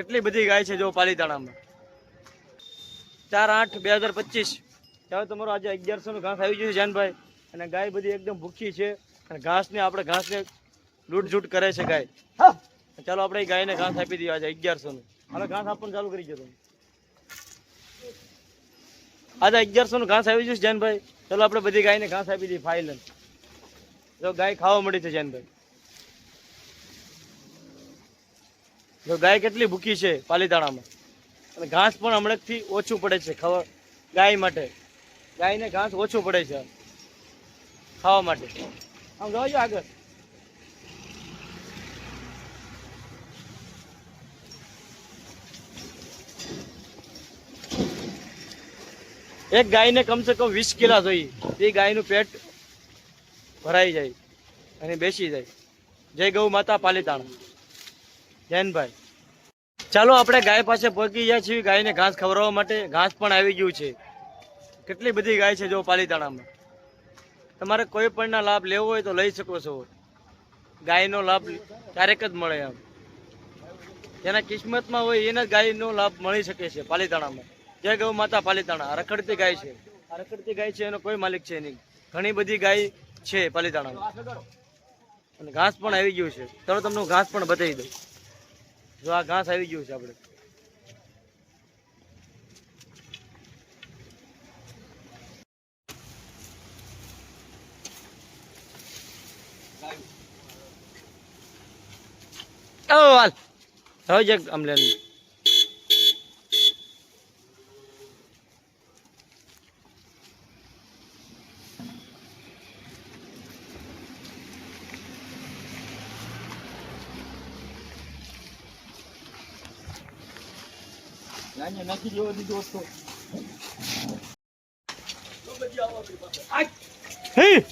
કેટલી બધી ગાય છે જો પાલીતાણામાં? ચાર આઠ બે હજાર પચીસ. ત્યારે તમારો આજે અગિયારસો નું ઘાસ આવી ગયું છે જાનભાઈ અને ગાય બધી એકદમ ભૂખી છે. અને ઘાસને આપણે ઘાસને લૂંટઝૂટ કરે છે ગાય. ચાલો આપણે ગાય ગાયને ઘાસ આપી દઈએ આજે અગિયારસો નું. હવે ઘાસ આપવાનું ચાલુ કરી દો આજે અગિયારસો નું ઘાસ આવી ગયું છે જાનભાઈ ચાલો આપણે બધી ગાયને ઘાસ આપી દઈએ ફાઇનલ જો ગાય ખાવા મળી છે જાનભાઈ જો ગાય કેટલી ભૂખી છે પાલીતાણામાં? અને ઘાસ પણ હમણાંથી ઓછું પડે છે ખાવા ગાય માટે. ગાયને ઘાસ ઓછું પડે છે. ખાવા માટે. આમ જોજો આગળ. એક ગાયને કમસે કમ વીસ કિલા જોઈએ. એ ગાયનું પેટ ભરાઈ જાય અને બેસી જાય. જય ગૌ માતા પાલીતાણા. જૈનભાઈ ચાલો આપણે ગાય પાસે પહોંચી ગયા છીએ. ગાયને ઘાસ ખવડાવવા માટે ઘાસ પણ આવી ગયું છે. કેટલી બધી ગાય છે જો પાલીતાણામાં. તમારે કોઈ પણના લાભ લેવો હોય તો લઈ શકો છો. ગાયનો લાભ ક્યારેક જ મળે આમ જેના કિસ્મતમાં હોય એને જ ગાયનો લાભ મળી શકે છે પાલીતાણામાં. જય ગૌ માતા પાલીતાણા. રખડતી ગાય છે. આ રખડતી ગાય છે એનો કોઈ માલિક છે નહીં. ઘણી બધી ગાય છે પાલીતાણામાં. અને ઘાસ પણ આવી ગયું છે. ચાલો તમને ઘાસ પણ બતાવી દઉં. જો આ ઘાસ આવી ગયું છે આપણે. ઓ હાલ. હવે જગ આમ લે નાખી જેવો દોસ્તો. હે?